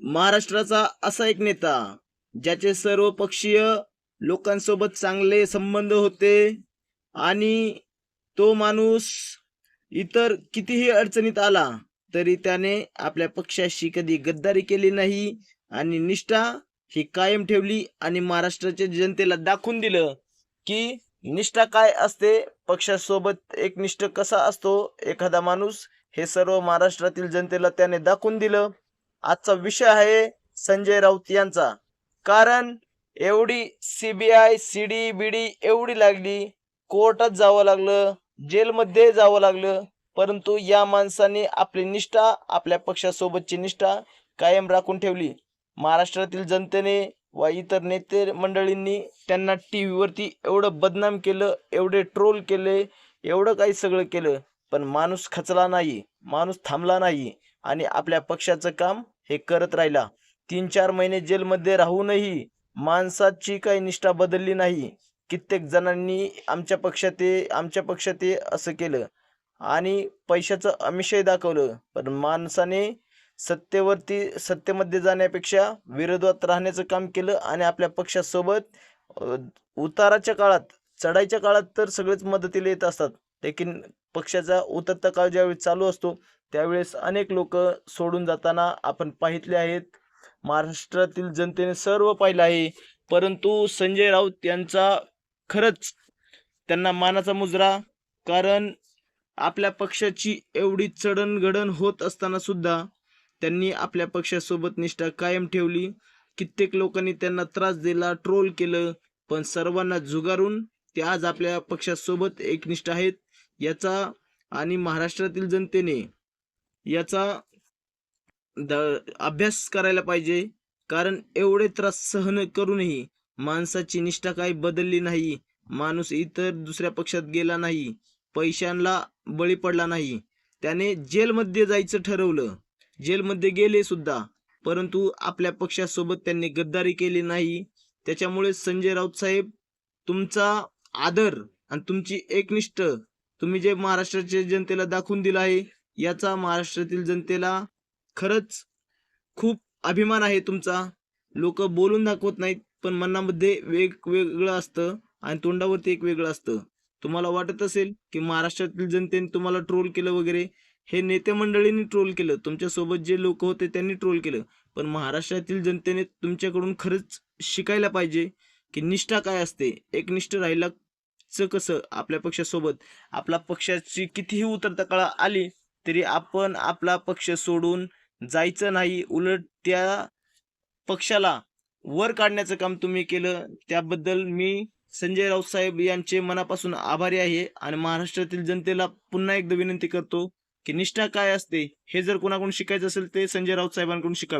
महाराष्ट्राचा असा एक नेता ज्याचे सर्व पक्षीय लोकांसोबत चांगले संबंध होते आणि तो माणूस इतर कितीही अडचणीत आला तरी त्याने आपल्या पक्षाशी कधी गद्दारी केली नाही आणि निष्ठा ही कायम ठेवली आणि महाराष्ट्राच्या जनतेला दाखवून दिलं की निष्ठा काय असते पक्षासोबत एकनिष्ठ कसा असतो एखादा माणूस हे सर्व महाराष्ट्रातील जनतेला त्याने दाखवून दिलं. आजचा विषय आहे संजय राऊत यांचा. कारण एवढी सीबीआय सीडी बीडी एवढी लागली कोर्टात जावं लागलं जेलमध्ये जावं लागलं परंतु या माणसाने आपली निष्ठा आपल्या पक्षासोबतची निष्ठा कायम राखून ठेवली. महाराष्ट्रातील जनतेने व इतर नेते मंडळींनी त्यांना टी व्हीवरती एवढं बदनाम केलं एवढे ट्रोल केले एवढं काही सगळं केलं पण माणूस खचला नाही माणूस थांबला नाही आणि आपल्या पक्षाचं काम हे करत राहिला. तीन चार महिने जेलमध्ये राहूनही माणसाची काही निष्ठा बदलली नाही. कित्येक जणांनी आमच्या पक्षात आमच्या पक्षात असं केलं. आणि पैशाचं अमिषय दाखवलं. पण माणसाने सत्तेवरती सत्तेमध्ये जाण्यापेक्षा विरोधात राहण्याचं काम केलं आणि आपल्या पक्षासोबत उताराच्या काळात चढाईच्या काळात तर सगळेच मदतीला येत असतात. लेकिन पक्षाचा उतत्त काळ ज्यावेळेस चालू असतो त्यावेळेस अनेक लोक सोडून जाताना आपण पाहितले आहेत. महाराष्ट्रातील जनतेने सर्व पाहिलं आहे. परंतु संजय राऊत यांचा खरंच त्यांना मानाचा मुजरा कारण आपल्या पक्षाची एवढी चढणघडण होत असताना सुद्धा त्यांनी आपल्या पक्षासोबत निष्ठा कायम ठेवली. कित्येक लोकांनी त्यांना त्रास दिला ट्रोल केलं पण सर्वांना झुगारून ते आज आपल्या पक्षासोबत एकनिष्ठ आहेत. याचा आणि महाराष्ट्रातील जनतेने याचा द अभ्यास करायला पाहिजे. कारण एवढे त्रास सहन करूनही माणसाची निष्ठा काही बदलली नाही. माणूस इतर दुसऱ्या पक्षात गेला नाही. पैशांना बळी पडला नाही. त्याने जेलमध्ये जायचं ठरवलं. जेलमध्ये गेले सुद्धा. परंतु आपल्या पक्षासोबत त्यांनी गद्दारी केली नाही. त्याच्यामुळे संजय राऊत साहेब तुमचा आदर आणि तुमची एकनिष्ठ तुम्ही जे महाराष्ट्राच्या जनतेला दाखवून दिलं आहे याचा महाराष्ट्रातील जनतेला खरंच खूप अभिमान आहे तुमचा. लोक बोलून दाखवत नाहीत पण मनामध्ये वेगवेगळं असतं आणि तोंडावरती एक वेगळं असतं. तुम्हाला वाटत असेल की महाराष्ट्रातील जनतेने तुम्हाला ट्रोल केलं वगैरे हे नेते मंडळींनी ट्रोल केलं तुमच्यासोबत जे लोक होते त्यांनी ट्रोल केलं पण महाराष्ट्रातील जनतेने तुमच्याकडून खरंच शिकायला पाहिजे की निष्ठा काय असते? एकनिष्ठ राहिलाचं कसं आपल्या पक्षासोबत आपला पक्षाची कितीही उतरता काळा आली तरी आपण आपला पक्ष सोडून जायचं नाही. उलट त्या पक्षाला वर काढण्याचं काम तुम्ही केलं त्याबद्दल मी संजय राऊत साहेब यांचे मनापासून आभारी आहे आणि महाराष्ट्रातील जनतेला पुन्हा एकदा विनंती करतो की निष्ठा काय असते हे जर कोणाकडून शिकायचं असेल ते संजय राऊत साहेबांकडून शिकावे.